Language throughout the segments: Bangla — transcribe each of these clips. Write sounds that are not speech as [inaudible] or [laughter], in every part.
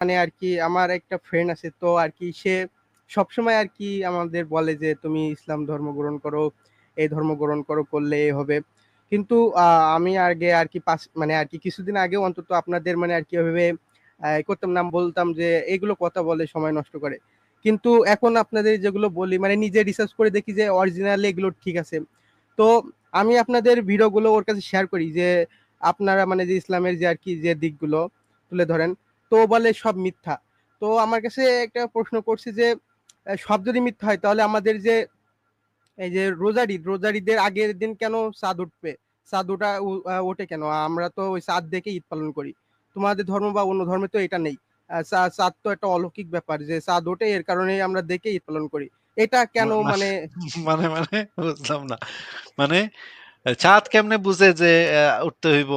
মানে আর কি আমার একটা ফ্রেন্ড আছে, তো আর কি সে সবসময় আর কি আমাদের বলে যে, তুমি ইসলাম ধর্ম গ্রহণ করো, এই ধর্ম গ্রহণ করো, করলে এ হবে। কিন্তু আমি আগে আর কি পাস মানে আর কি কিছুদিন আগে অন্তত আপনাদের মানে আর কি ওইভাবে করতাম না, বলতাম যে, এগুলো কথা বলে সময় নষ্ট করে। কিন্তু এখন আপনাদের যেগুলো বলি মানে নিজে রিসার্চ করে দেখি যে অরিজিনালি এগুলো ঠিক আছে। তো আমি আপনাদের ভিডিওগুলো ওর কাছে শেয়ার করি যে, আপনারা মানে যে ইসলামের যে আর কি যে দিকগুলো, তুলে ধরেন তো বলে সব মিথ্যা। তো আমার কাছে একটা প্রশ্ন করছে যে সব যদি মিথ্যা হয় তাহলে আমাদের যে এই যে রোজার ঈদ রোজার আগের দিন কেন চাঁদ উঠবে? চাঁদ ওটা ওঠে কেন? আমরা তো ওই চাঁদ দেখে ঈদ পালন করি। তোমাদের ধর্ম বা অন্য ধর্মে তো এটা নেই। চাঁদ তো একটা অলৌকিক ব্যাপার যে চাঁদ ওঠে এর কারণে আমরা দেখে ঈদ পালন করি। এটা কেন মানে মানে মানে বুঝলাম না। মানে চাঁদ কেমনে বুঝে যে উঠতে হইব?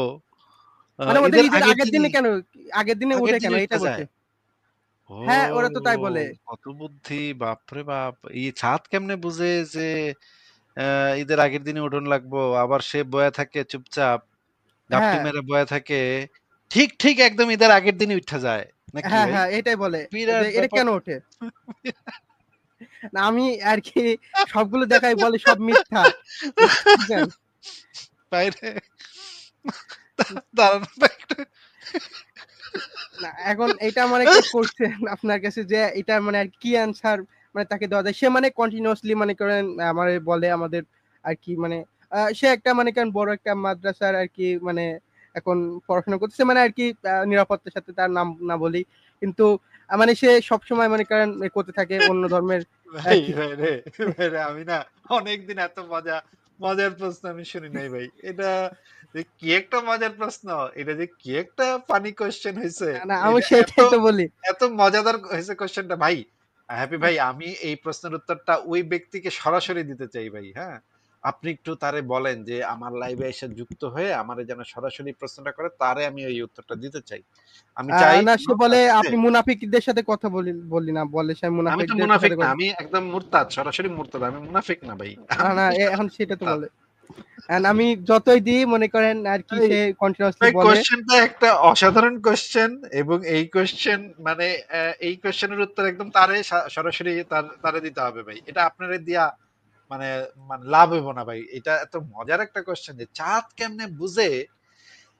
মানে ওদের ঈদের আগের দিনে দিনই কেন আগের দিনে ওঠে কেন? এটা বলছে। হ্যাঁ ওরা তো তাই বলে। কত বুদ্ধি বাপরে বাপ। এই চাঁদ কেমনে বুঝে যে ঈদের আগের দিনে উঠন লাগবো আবার সে বয়া থাকে চুপচাপ গাপটি হ্যাঁ। মেরে বয়া থাকে ঠিক ঠিক একদম ঈদের আগের দিনে উঠা যায়। হ্যাঁ হ্যাঁ এটাই বলে এটা কেন ওঠে? না আমি আর কি সবগুলো দেখাই বলে সব মিথ্যা। [laughs] বাইরে। [laughs] দাঁড়ানো না এখন এটা মানে কোশ্চেন আপনার কাছে যে এটা মানে আর কি অ্যান্সার মানে তাকে দেওয়া যায়? সে মানে কন্টিনিউয়াসলি মানে করেন আমার বলে আমাদের আর কি মানে সে একটা মানে বড় একটা মাদ্রাসার আর কি মানে এখন পড়াশোনা করতেছে মানে আর কি নিরাপত্তার সাথে তার নাম না বলি কিন্তু মানে সে সবসময় মানে কারণ করতে থাকে অন্য ধর্মের [laughs] আমি না অনেকদিন এত মজা মজার প্রশ্ন আমি শুনি নাই ভাই। এটা যে কি একটা মজার প্রশ্ন? এটা যে কি একটা ফানি কোশ্চেন হয়েছে না আমি সেটাই তো বলি। এত মজাদার হয়েছে কোশ্চেনটা ভাই হ্যাপি ভাই আমি এই প্রশ্নের উত্তরটা ওই ব্যক্তিকে সরাসরি দিতে চাই ভাই হ্যাঁ? আপনি একটু তারে বলেন যে আমার লাইভে এসে যুক্ত হয়ে আমার যেন সরাসরি প্রশ্নটা করে তারে আমি এই উত্তরটা দিতে চাই। আমি চাই না সে বলে আপনি মুনাফিকদের সাথে কথা বলি বলি না বলে সে মুনাফিক আমি তো মুনাফিক না আমি একদম মুরতাদ সরাসরি মুরতাদ আমি মুনাফিক না ভাই। না না এখন সেটা তো বলে। And আমি যতই দিই মনে করেন আর কি সে কন্টিনিউয়াসলি বলে। কোশ্চেনটা একটা অসাধারণ কোশ্চেন এবং এই কোশ্চেন মানে এই কোশ্চেনের উত্তর একদম তারে সরাসরি তার তারে দিতে হবে ভাই। এটা আপনারে দিয়া মানে মানে লাভ হইব না ভাই। এটা এত মজার একটা কোশ্চেন যে চাঁদ কেমনে বুঝে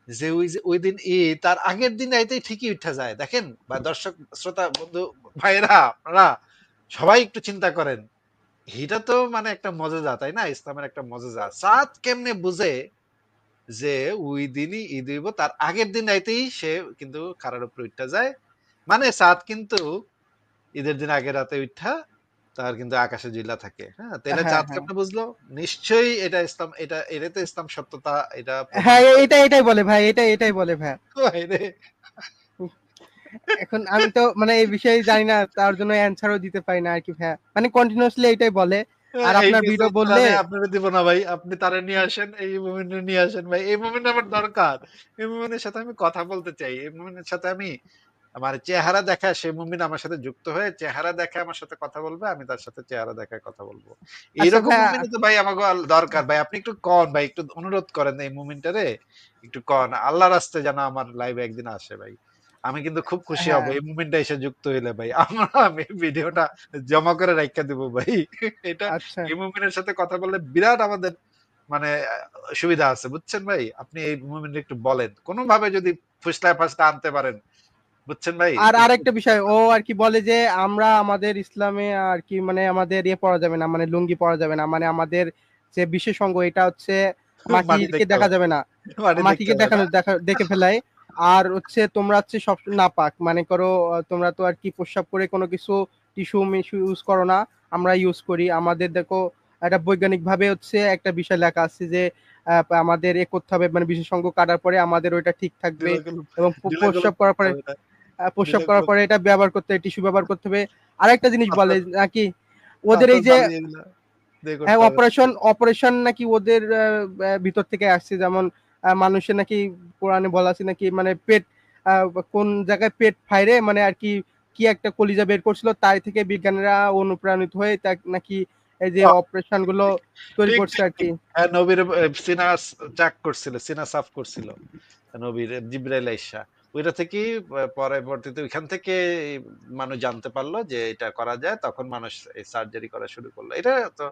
যে ওই যে, ওই দিন ই তার আগের দিন রাইতেই ঠিকই উঠা যায়। দেখেন, বা দর্শক, শ্রোতা, বন্ধু ভাইরা আপনারা সবাই একটু চিন্তা করেন। এটা তো মানে একটা মজাদা তাই না? ইসলামের একটা মজাদা চাঁদ কেমনে বুঝে যে ওই দিনই ঈদ হইব, তার আগের দিন রাইতেই সে কিন্তু খারার উপরে উঠা যায়। মানে চাঁদ কিন্তু ঈদের দিন আগের রাতে উঠা তার কিন্তু আকাশে জিল্লা থাকে। হ্যাঁ তো এটা হ্যাঁ, চাঁদ হ্যাঁ। কেমনে বুঝলো নিশ্চয়ই এটা ইসলাম এটা এটা তো ইসলাম সত্যতা এটা হ্যাঁ এটা এটাই বলে ভাই এটা এটাই বলে ভাই। এখন আমি তো মানে এই বিষয়ে জানি না তার জন্য অ্যানসারও দিতে পারি না আর কি ভাই। মানে কন্টিনিউয়াসলি এটাই বলে। আর আপনার ভিডিও বললে আমি আপনারে দিব না ভাই আপনি তারে নিয়ে আসেন এই মুমিনে নিয়ে আসেন ভাই। এই মুমিন আমার দরকার। এই মুমিনের সাথে আমি কথা বলতে চাই এই মুমিনের সাথে আমি আমার চেহারা দেখা সে মুমিন আমার সাথে যুক্ত হয়ে চেহারা দেখে আমার সাথে কথা বলবে আমি তার সাথে চেহারা দেখায় কথা বলব। এইরকম মুমিন তো ভাই আমাকে দরকার। ভাই আপনি একটু কন ভাই একটু অনুরোধ করেন এই মুমিনটারে একটু কন। আল্লাহ রাস্তে যেন আমার লাইভে একদিন আসে ভাই। আমি কিন্তু খুব খুশি হব হ্যাঁ। এই মুমিনটা এসে যুক্ত হইলে ভাই। আমরা আমি ভিডিওটা জমা করে রাখা দিব ভাই। এটা আচ্ছা। এই মুমিনের সাথে কথা বললে বিরাট আমাদের মানে সুবিধা আছে বুঝছেন ভাই? আপনি এই মুমিনটা একটু বলেন। কোন ভাবে যদি ফুসলায় ফাসলা আনতে পারেন বুঝছেন ভাই? আর আরেকটা বিষয় ও আর কি বলে যে আমরা আমাদের ইসলামে আর কি মানে আমাদের ইয়ে পড়া যাবে না মানে লুঙ্গি পড়া যাবে না মানে আমাদের যে বিশেষ অঙ্গ এটা হচ্ছে [laughs] মাটিকে দেখা যাবে না। [laughs] মাটিকে দেখানো দেখা দেখে ফেলাই। আর হচ্ছে তোমরা হচ্ছে সব নাপাক মানে করো তোমরা তো আর কি প্রস্রাব করে কোনো কিছু টিস্যু মিস্যু ইউজ করো না আমরা ইউজ করি। আমাদের দেখো একটা বৈজ্ঞানিক ভাবে হচ্ছে একটা বিষয় লেখা আছে যে আমাদের এ করতে হবে মানে বিশেষ অঙ্গ কাটার পরে আমাদের ওইটা ঠিক থাকবে এবং প্রস্রাব করার পরে প্রস্রাব করার পরে এটা ব্যবহার করতে টিস্যু ব্যবহার করতে হবে। আরেকটা জিনিস বলে নাকি ওদের এই যে হ্যাঁ অপারেশন অপারেশন নাকি ওদের ভিতর থেকে আসছে? যেমন মানুষের নাকি কোরআনে বলা আছে নাকি মানে পেট কোন জায়গায় পেট ফাইরে মানে আর কি কি একটা কলিজা বের করছিল তাই থেকে বিজ্ঞানীরা অনুপ্রাণিত হয়ে তা নাকি এই যে। অপারেশনগুলো তৈরি করছে আর কি? হ্যাঁ নবীর আহ, সিনা চাক করছিল সিনা সাফ করছিল নবীর জিব্রাইল আইসা। ওইটা থেকে পরবর্তীতে ওইখান থেকে মানুষ জানতে পারল যে এটা করা যায়। তখন মানুষ এই সার্জারি করা শুরু করল। এটা তো,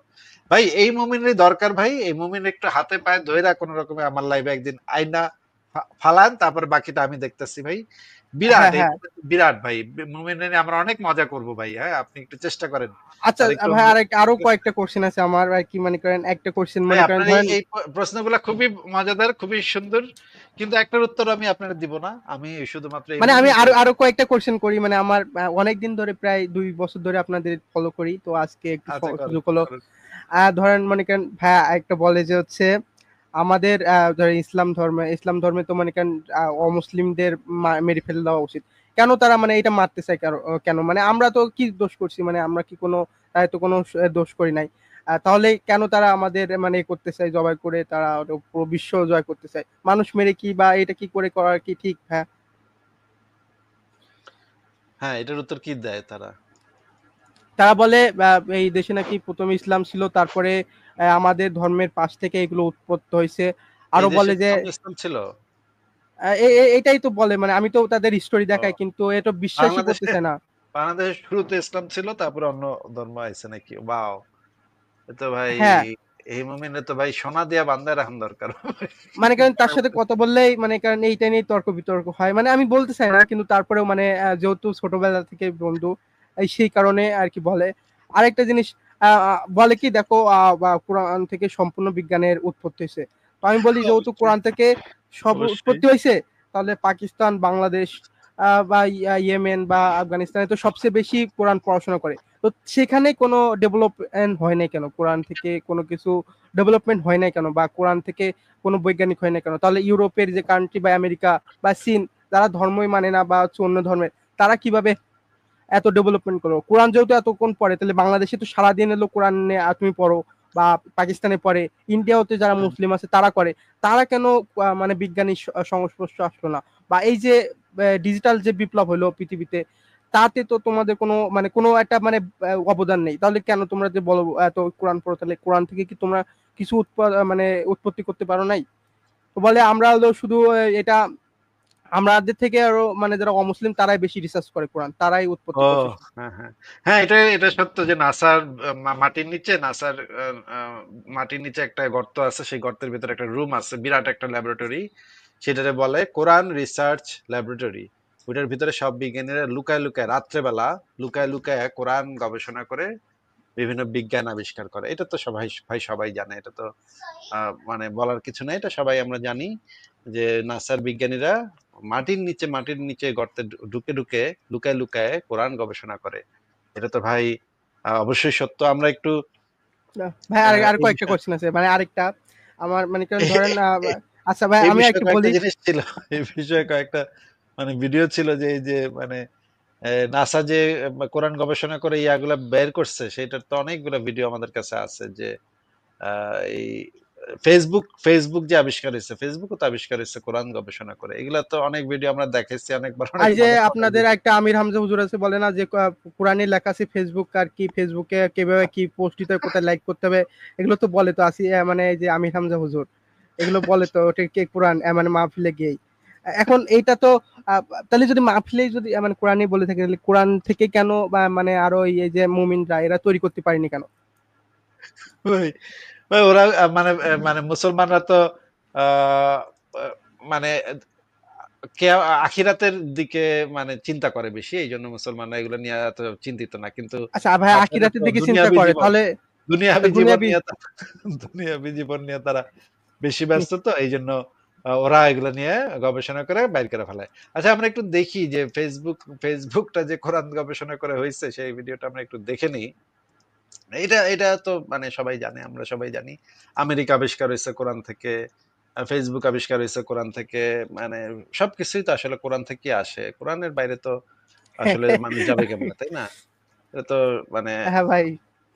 ভাই, এই মুমিনের দরকার ভাই। এই মুমিন একটু হাতে পায়ে ধইরা কোন রকমে আমার লাইফে একদিন আইনা ফালান, তারপর বাকিটা আমি দেখতেছি ভাই। বিরাট হ্যাঁ, হ্যাঁ। বিরাট ভাই। আমরা অনেক মজা করব ভাই হ্যাঁ? আপনি একটু চেষ্টা করেন। আচ্ছা ভাই আর আরও কয়েকটা কোশ্চেন আছে আমার আর কি মনে করেন? একটা কোশ্চেন মনে করেন এই- প্রশ্নগুলো খুবই মজাদার খুবই সুন্দর কিন্তু একটার উত্তর আমি আপনার দিব না। আমি শুধুমাত্র মানে আমি আরও আরও কয়েকটা কোশ্চেন করি মানে আমার অনেক দিন ধরে প্রায় দুই বছর ধরে আপনাদের ফলো করি তো আজকে একটু আচ্ছা, সুযোগ হলো। ধরেন মনে করেন ভাইয়া একটা বলে যে হচ্ছে আমাদের ধরেন ইসলাম ধর্মে ইসলাম ধর্মে তো মানে আহ, অমুসলিমদের মেরে ফেলে দেওয়া উচিত। কেন তারা মানে এটা মারতে চায় কেন- কেন? মানে আমরা তো কি দোষ করছি? মানে আমরা কি কোনো তাই তো কোনো দোষ করি নাই। তাহলে কেন তারা আমাদের মানে করতে চায় জবাই করে তারা পুরো বিশ্ব জয় করতে চায়? মানুষ মেরে কি বা এটা কি করে করার কি ঠিক হ্যাঁ? হ্যাঁ এটার উত্তর কি দেয় তারা? তারা বলে এই দেশে নাকি প্রথম ইসলাম ছিল তারপরে আমাদের ধর্মের পাশ থেকে এগুলো উৎপত্তি হয়েছে। আরও বলে যে ছিল? এটাই তো বলে মানে আমি তো তাদের স্টোরি দেখাই কিন্তু এটা বিশ্বাসই করতেছে না। বাংলাদেশ শুরুতে ইসলাম ছিল তারপরে অন্য ধর্ম আইছে নাকি? বাও তো ভাই হ্যাঁ। এই মুমিনে তো ভাই সোনা দিয়া বান্দায় রাখান দরকার। মানে কারণ তার সাথে কথা বললেই মানে কারণ এইটা নিয়ে তর্ক বিতর্ক হয়। মানে আমি বলতে চাই না কিন্তু তারপরেও মানে যেহেতু ছোটবেলা থেকে বন্ধু এই সেই কারণে আর কি বলে। আরেকটা জিনিস বলে কি দেখো কোরআন থেকে সম্পূর্ণ বিজ্ঞানের উৎপত্তি হয়েছে। তো আমি বলি যেহেতু কোরআন থেকে সব উৎপত্তি হয়েছে তাহলে পাকিস্তান বাংলাদেশ বা ইয়েমেন বা আফগানিস্তানে তো সবচেয়ে বেশি কোরআন পড়াশোনা করে। তো সেখানে কোনো ডেভেলপমেন্ট হয় নাই কেন? কোরআন থেকে কোনো কিছু ডেভেলপমেন্ট হয় নাই কেন? বা কোরআন থেকে কোনো বৈজ্ঞানিক হয় না কেন? তাহলে ইউরোপের যে কান্ট্রি বা আমেরিকা বা চীন যারা ধর্মই মানে না বা হচ্ছে অন্য ধর্মের তারা কীভাবে এত ডেভেলপমেন্ট করল কোরআন যেহেতু এতক্ষণ পড়ে তাহলে বাংলাদেশে তো সারাদিন এলো কোরআন নিয়ে তুমি পড়ো বা পাকিস্তানে পড়ে ইন্ডিয়াতে যারা মুসলিম আছে তারা করে তারা কেন মানে বিজ্ঞানী সংস্পর্শ আসলো না? বা এই যে ডিজিটাল যে বিপ্লব হলো পৃথিবীতে তাতে তো তোমাদের কোনো মানে কোনো একটা মানে অবদান নেই। তাহলে কেন তোমরা যে বলো এত কোরআন পড়ো তাহলে কোরআন থেকে কি তোমরা কিছু উৎপা- মানে উৎপত্তি করতে পারো নাই? তো বলে আমরা হলো শুধু এটা আমাদের থেকে আরও মানে যারা অমুসলিম তারাই বেশি রিসার্চ করে কোরআন তারাই উৎপত্তি হ্যাঁ হ্যাঁ। হ্যাঁ এটা এটা সত্য যে নাসার মাটির নিচে নাসার মাটির নিচে একটা গর্ত আছে সেই গর্তের ভিতরে একটা রুম আছে বিরাট একটা ল্যাবরেটরি সেটারে বলে কোরআন রিসার্চ ল্যাবরেটরি ওইটার ভিতরে সব বিজ্ঞানীরা লুকায় লুকায় রাত্রেবেলা লুকায় লুকায় কোরআন গবেষণা করে বিভিন্ন বিজ্ঞান আবিষ্কার করে। এটা তো সবাই ভাই সবাই জানে। এটা তো মানে বলার কিছু নেই। এটা সবাই আমরা জানি যে নাসার বিজ্ঞানীরা মাটির নিচে মাটির নিচে গর্তে ঢুকে ঢুকে লুকায় লুকায় কোরআন গবেষণা করে। এটা তো ভাই অবশ্যই সত্য। আমরা একটু ভাই আর আর কয়েকটা কোশ্চেন আছে। মানে আরেকটা। আমার মানে কেন ধরেন [laughs] আচ্ছা ভাই আমি একটু বলি। জিনিস ছিল। এই বিষয়ে কয়েকটা মানে ভিডিও ছিল যে এই যে মানে নাসা যে কোরআন গবেষণা করে ইয়াগুলা বের করছে সেটার তো অনেকগুলো ভিডিও আমাদের কাছে আছে যে এই ফেসবুক ফেসবুক যে আবিষ্কার হয়েছে ফেসবুকও তো আবিষ্কার হয়েছে কোরআন গবেষণা করে। এগুলা তো অনেক ভিডিও আমরা দেখেছি অনেকবার অনেক এই যে আপনাদের একটা আমির হামজা হুজুর আছে বলে না যে কোরআনে লেখা আছে ফেসবুক আর কি ফেসবুকে কীভাবে কি পোস্ট দিতে কোথায় লাইক করতে হবে এগুলো তো বলে তো আসি মানে এই যে আমির হামজা হুজুর এগুলো বলে তো ওটা কে কোরআন মানে মাহফিলে গিয়েই। এখন এইটা তো তাহলে যদি মাহফিলেই যদি মানে কোরআনই বলে থাকে তাহলে কোরআন থেকে কেন বা মানে আরও এই যে মুমিনরা এরা তৈরি করতে পারেনি কেন? ওরা মানে মানে মুসলমানরা তো মানে কে আখিরাতের দিকে মানে চিন্তা করে বেশি এই জন্য মুসলমানরা এগুলো নিয়ে এত চিন্তিত না কিন্তু আচ্ছা ভাই আখিরাতের দিকে চিন্তা করে তাহলে দুনিয়াবী জীবন নিয়ে দুনিয়াবী জীবন নিয়ে তারা বেশি ব্যস্ত তো এই জন্য ওরা এগুলো নিয়ে গবেষণা করে বাইর করে ফেলায়। আচ্ছা আমরা একটু দেখি যে ফেসবুক ফেসবুকটা যে কোরআন গবেষণা করে হয়েছে সেই ভিডিওটা আমরা একটু দেখে নিই। এটা এটা তো মানে সবাই জানে আমরা সবাই জানি। আমেরিকা আবিষ্কার হয়েছে কোরআন থেকে ফেসবুক আবিষ্কার হয়েছে কোরআন থেকে মানে সবকিছুই তো আসলে কোরআন থেকে আসে। কোরআনের বাইরে তো আসলে [laughs] মানুষ যাবে কেমন তাই না? এটা তো মানে হ্যাঁ ভাই।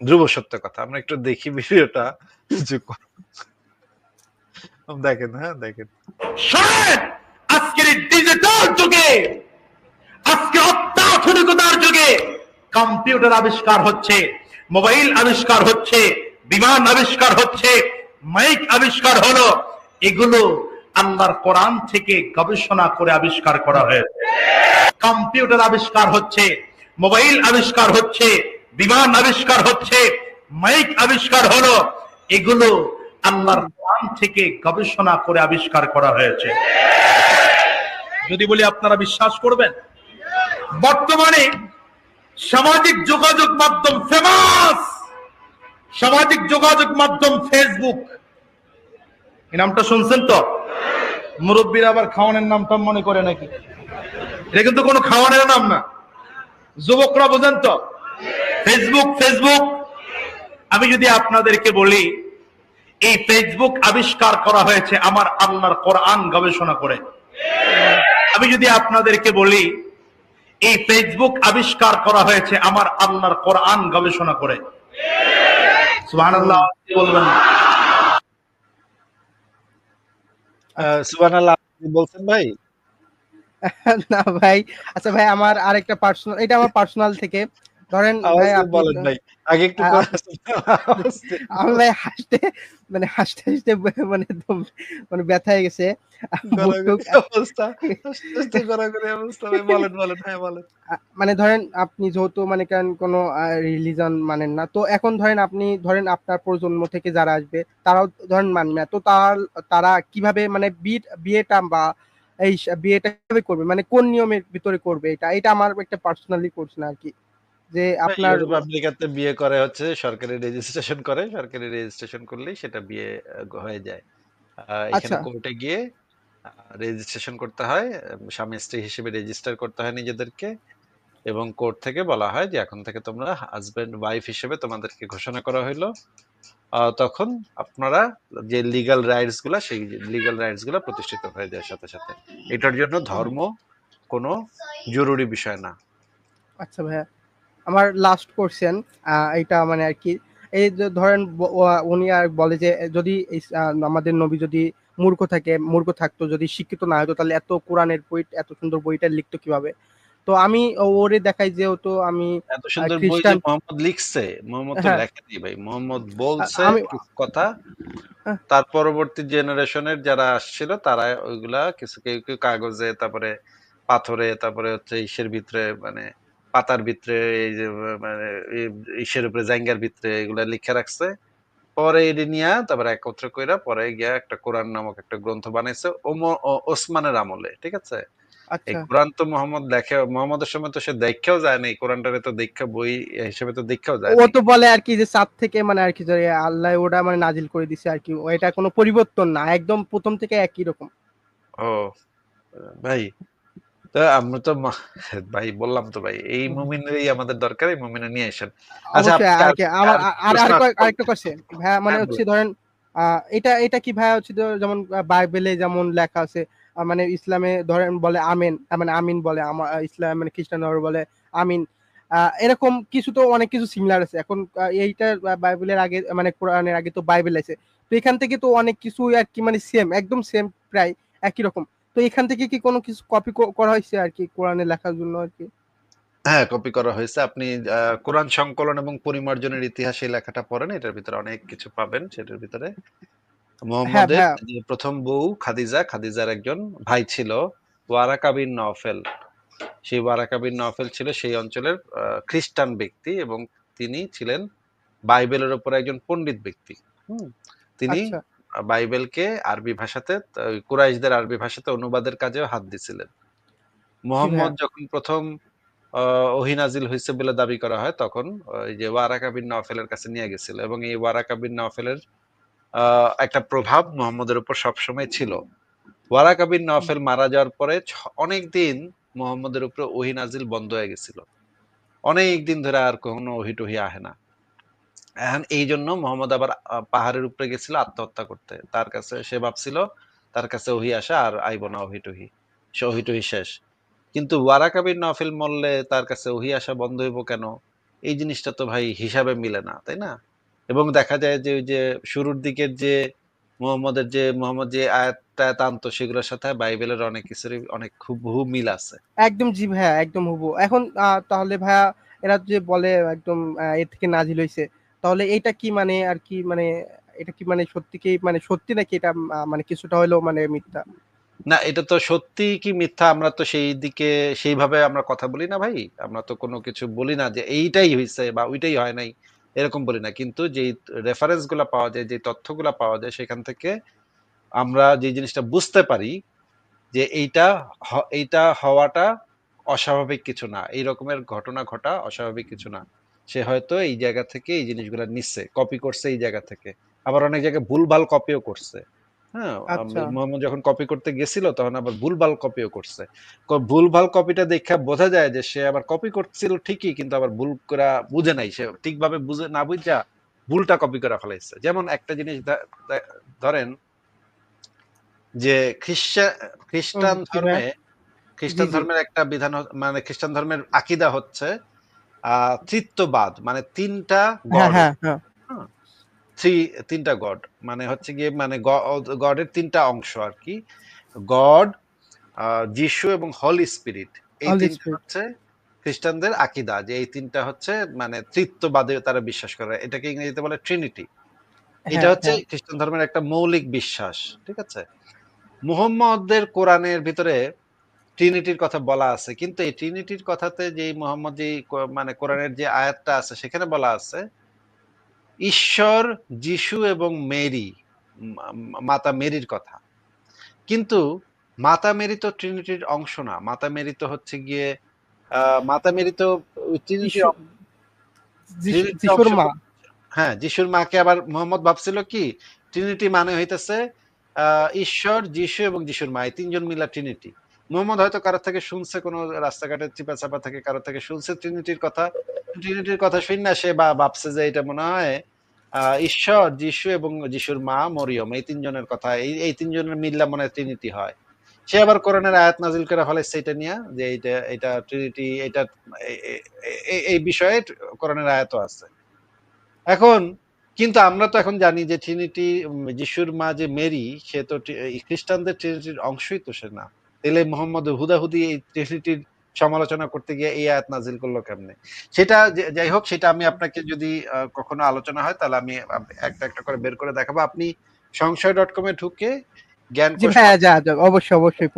ধ্রুব সত্য কথা। আমরা একটু দেখি ভিডিওটা দেখেন হ্যাঁ দেখেন। শোনেন আজকের ডিজিটাল যুগে, আজকে অত্যাধুনিকতার যুগে কম্পিউটার আবিষ্কার হচ্ছে মোবাইল আবিষ্কার হচ্ছে, বিমান আবিষ্কার হচ্ছে মাইক আবিষ্কার হলো, এগুলো আল্লাহর কোরআন থেকে গবেষণা করে আবিষ্কার করা হয়েছে। কম্পিউটার আবিষ্কার হচ্ছে মোবাইল আবিষ্কার হচ্ছে, বিমান আবিষ্কার হচ্ছে মাইক আবিষ্কার হলো, এগুলো আল্লাহর কোরআন থেকে গবেষণা করে আবিষ্কার করা হয়েছে। যদি বলি আপনারা বিশ্বাস করবেন, বর্তমানে সামাজিক যোগাযোগ মাধ্যম ফেমাস। সামাজিক যোগাযোগ মাধ্যম ফেসবুক। এই নামটা শুনছেন তো? মুরব্বীরা আবার খাওয়ানোর নামটা মনে করে নাকি? এটা কিন্তু কোনো খাওয়ানোর নাম না। যুবকরা বোঝেন তো? Facebook Facebook. আমি যদি আপনাদেরকে বলি এই ফেসবুক আবিষ্কার করা হয়েছে আমার আল্লাহর কোরআন গবেষণা করে। আমি যদি আপনাদেরকে বলি এই ফেসবুক আবিষ্কার করা হয়েছে আমার আল্লাহর কোরআন গবেষণা করে। সুবহানাল্লাহ বলবেন। বলছেন ভাই? [laughs] না ভাই আচ্ছা ভাই আমার আরেকটা পার্সোনাল এটা আমার পার্সোনাল থেকে। ধরেন ভাই বলেন ভাই আগে একটু আ- কথা শুনে আমি ভাই হাসতে মানে হাসতে হাসতে মানে মানে ব্যথা হয়ে গেছে। হ্যাঁ মানে ধরেন আপনি যেহেতু মানে কেন কোনো রিলিজন মানেন না তো এখন ধরেন আপনি ধরেন আপনার প্রজন্ম থেকে যারা আসবে তারাও ধরেন মানবে না তো তার তারা কীভাবে মানে বিয়ে বিয়েটা বা এই বিয়েটা কীভাবে করবে? মানে কোন নিয়মের ভিতরে করবে এটা? এটা আমার একটা পার্সোনালি কোর্স না আর কি। যে আপনার ইউরোপ আমেরিকাতে বিয়ে করে হচ্ছে সরকারি রেজিস্ট্রেশন করে সরকারি রেজিস্ট্রেশন করলেই সেটা বিয়ে হয়ে যায়। এখানে আচ্ছা। কোর্টে গিয়ে রেজিস্ট্রেশন করতে হয় স্বামী স্ত্রী হিসেবে রেজিস্টার করতে হয় নিজেদেরকে এবং কোর্ট থেকে বলা হয় যে এখন থেকে তোমরা হাজবেন্ড ওয়াইফ হিসেবে তোমাদেরকে ঘোষণা করা হইল। আহ, তখন আপনারা যে লিগাল রাইটসগুলা সেই লিগাল রাইটসগুলা প্রতিষ্ঠিত হয়ে যায় সাথে সাথে। এটার জন্য ধর্ম কোনো জরুরি বিষয় না। আচ্ছা ভাইয়া। আমার লাস্ট কোশ্চেন এটা মানে আর কি এই যে ধরেন উনি আর বলে যে যদি আমাদের নবী যদি মূর্খ থাকে মূর্খ থাকতো যদি শিক্ষিত না হতো তাহলে এত কোরআনের বই এত সুন্দর বইটা লিখতো কীভাবে তো আমি ওরে দেখাই যেহেতু আমি এত সুন্দর বই যে মোহাম্মদ লিখছে মোহাম্মদ তো হ্যাঁ। লেখেনি ভাই মোহাম্মদ বলছে কথা হ্যাঁ। তার পরবর্তী জেনারেশনের যারা আসছিল তারা ওইগুলা কিছু কেউ কেউ কাগজে তারপরে পাথরে তারপরে হচ্ছে ইসের ভিতরে মানে পাতার ভিতরে এই যে মানে এই ইসের উপরে জাঙ্গার ভিতরে এগুলা লিখে রাখছে। পরে এটি নিয়ে তারপরে একত্র কইরা পরে গিয়া একটা কোরআন নামক একটা গ্রন্থ বানাইছে ওসমানের আমলে ঠিক আছে? এই আচ্ছা কোরআন তো মোহাম্মদ দেখে মোহাম্মদের সময় তো সে দেখেও যায় না এই কোরআনটারে তো দেখা বই হিসেবে তো দেখেও যায় ও তো বলে আর কি যে সাত থেকে মানে আর কি আল্লাহ ওটা মানে নাজিল করে দিছে আর কি এটা কোনো পরিবর্তন না একদম প্রথম থেকে একই রকম। ও ভাই তো আমরা তো ভাই বললাম তো ভাই এই মুমিনেরই আমাদের দরকার এই মুমিনে নিয়ে আসেন। আচ্ছা আমার আর? আরেকটা কোশ্চেন ভাইয়া মানে হ্যাঁ, হচ্ছে ধরেন এটা এটা কি ভাইয়া হচ্ছে যেমন বাইবেলে যেমন লেখা আছে মানে ইসলামে ধরেন বলে আমিন মানে আমিন বলে আমার ইসলাম মানে খ্রিস্টান বলে আমিন। আহ, এরকম কিছু তো অনেক কিছু সিমিলার আছে। এখন এইটা বাইবেলের আগে মানে কোরআনের আগে তো বাইবেল আছে। তো এখান থেকে তো অনেক কিছু আর কি মানে সেম একদম সেম প্রায় একই রকম। তো এখান থেকে কি কোনো কিছু কপি করা হয়েছে আর কি কোরআনে লেখার জন্য আর কি? হ্যাঁ কপি করা হয়েছে। আপনি কোরআন সংকলন এবং পরিমার্জনের ইতিহাসে এই লেখাটা পড়েন এটার ভিতরে অনেক কিছু পাবেন সেটার ভিতরে। মোহাম্মদের হ্যাঁ। প্রথম বউ খাদিজা খাদিজার একজন ভাই ছিল ওয়ারাকা বিন নওফেল। সেই ওয়ারাকা বিন নওফেল ছিল সেই অঞ্চলের খ্রিস্টান ব্যক্তি এবং তিনি ছিলেন বাইবেলের উপর একজন পণ্ডিত ব্যক্তি। হুম তিনি আচ্ছা। বাইবেলকে আরবি ভাষাতে কুরাইশদের আরবি ভাষাতে অনুবাদের কাজেও হাত দিছিলেন। মোহাম্মদ যখন প্রথম আহ, ওহী হয়েছে বলে দাবি করা হয় তখন ওই যে ওয়ারাকা বিন নওফেলের কাছে নিয়ে গেছিল এবং এই ওয়ারাকা বিন নওফেলের আহ, একটা প্রভাব মোহাম্মদের উপর সবসময় ছিল। ওয়ারাকা বিন নওফেল মারা যাওয়ার পরে অনেক দিন মোহাম্মদের উপরে ওহী নাজিল বন্ধ হয়ে গেছিল। অনেক দিন ধরে আর কোনো ওহি টহি আহে না। এখন এই জন্য মোহাম্মদ আবার পাহাড়ের উপরে গেছিল আত্মহত্যা করতে। তার কাছে সে ভাবছিল, তার কাছে ওহি আসা আর আইব না, ওহি টহি। সে ওহি টহি শেষ। কিন্তু ওয়ারাকাবির নফিল মরলে তার কাছে ওহি আসা বন্ধ হইব কেন? এই জিনিসটা তো ভাই হিসাবে মিলে না, তাই না? এবং দেখা যায় যে ওই যে শুরুর দিকের যে মোহাম্মদের যে, মোহাম্মদ যে আয়াত টায়াত আনতো, সেগুলোর সাথে বাইবেলের অনেক কিছুরই অনেক খুব বহু মিল আছে। একদম জি ভাইয়া একদম হুবু এখন তাহলে ভাইয়া এরা যে বলে একদম এর থেকে নাজিল হইছে তাহলে এইটা কি মানে আর কি মানে এটা কি মানে সত্যি কি মানে সত্যি নাকি এটা মানে কিছুটা হলেও মানে মিথ্যা? না, এটা তো সত্যি কি মিথ্যা আমরা তো সেই দিকে, সেইভাবে আমরা কথা বলি না ভাই। আমরা তো কোনো কিছু বলি না যে এইটাই হয়েছে বা ওইটাই হয় নাই, এরকম বলি না। কিন্তু যেই রেফারেন্সগুলা পাওয়া যায় যে তথ্যগুলা পাওয়া যায়, সেখান থেকে আমরা যে জিনিসটা বুঝতে পারি যে এইটা এইটা হওয়াটা অস্বাভাবিক কিছু না। এই রকমের ঘটনা ঘটা অস্বাভাবিক কিছু না। সে হয়তো এই জায়গা থেকে এই জিনিসগুলা নিচ্ছে কপি করছে এই জায়গা থেকে। আবার অনেক জায়গায় ভুলভাল কপিও করছে। হ্যাঁ আচ্ছা। মোহাম্মদ যখন কপি করতে গেছিল তখন আবার ভুলভাল কপিও করছে। ভুলভাল কপিটা দেখা বোঝা যায় যে সে আবার কপি করছিল ঠিকই কিন্তু আবার ভুল করা বুঝে নাই। সে ঠিকভাবে বুঝে না বুঝা ভুলটা কপি করে ফেলাইছে। যেমন একটা জিনিস ধরেন যে খ্রিস্টান খ্রিস্টান ধর্মে খ্রিস্টান। ধর্মের একটা বিধান মানে খ্রিস্টান ধর্মের আকিদা হচ্ছে আহ তৃত্ববাদ মানে তিনটা হ্যাঁ হ্যাঁ হ্যাঁ। থ্রি তিনটা গড মানে হচ্ছে গিয়ে মানে গডের তিনটা অংশ আর কি। গড যিশু এবং হলি স্পিরিট এই তিনটা হচ্ছে খ্রিস্টানদের আকিদা যে এই তিনটা হচ্ছে মানে তৃত্ববাদে তারা বিশ্বাস করে। এটাকে ইংরেজিতে বলে ট্রিনিটি এটা হচ্ছে। খ্রিস্টান ধর্মের একটা মৌলিক বিশ্বাস ঠিক আছে? মুহাম্মদের কোরআনের ভিতরে ট্রিনিটির কথা বলা আছে। কিন্তু এই ট্রিনিটির কথাতে যে মোহাম্মদ যে মানে কোরআনের যে আয়াতটা আছে সেখানে বলা আছে ঈশ্বর যিশু এবং মেরি মাতা মেরির কথা। কিন্তু মাতা মেরি তো ট্রিনিটির অংশ না। মাতা মেরি তো হচ্ছে গিয়ে আহ, মাতা মেরি তো যিশুর মা। হ্যাঁ যিশুর মাকে আবার মোহাম্মদ ভাবছিল কি? ট্রিনিটি মানে হইতেছে আহ, ঈশ্বর যিশু এবং যিশুর মা। এই তিনজন মিলা ট্রিনিটি মোহাম্মদ হয়তো কারোর থেকে শুনছে কোনো রাস্তাঘাটে চিপা চাপা থেকে, কারোর থেকে শুনছে ট্রিনিটির কথা। ট্রিনিটির কথা শুন সে বা ভাবছে যে এটা মনে হয় ঈশ্বর, যিশু এবং যিশুর মা মরিয়ম, এই তিনজনের কথা। এই এই তিনজনের মিল্লা মনে ট্রিনিটি হয়। সে আবার কোরআনের আয়াত নাজিল করে ফেলাইছে এটা নিয়ে, যে এইটা এটা ট্রিনিটি এটা এই বিষয়ে কোরআনের আয়াতও আছে। এখন, কিন্তু আমরা তো এখন জানি যে ট্রিনিটি যিশুর মা যে মেরি, সে তো খ্রিস্টানদের ট্রিনিটির অংশই তো সে না। তাহলে মোহাম্মদ হুদাহুদি এই ট্রিনিটির সমালোচনা করতে গিয়ে এই আয়াত নাজিল করল কেমনে? সেটা যাই হোক, সেটা আমি আপনাকে যদি কখনো আলোচনা হয়, তাহলে আমি একটা একটা করে বের করে দেখাবো। আপনি সংশয় ডট কম এ ঢুকে জ্ঞান অবশ্যই অবশ্যই।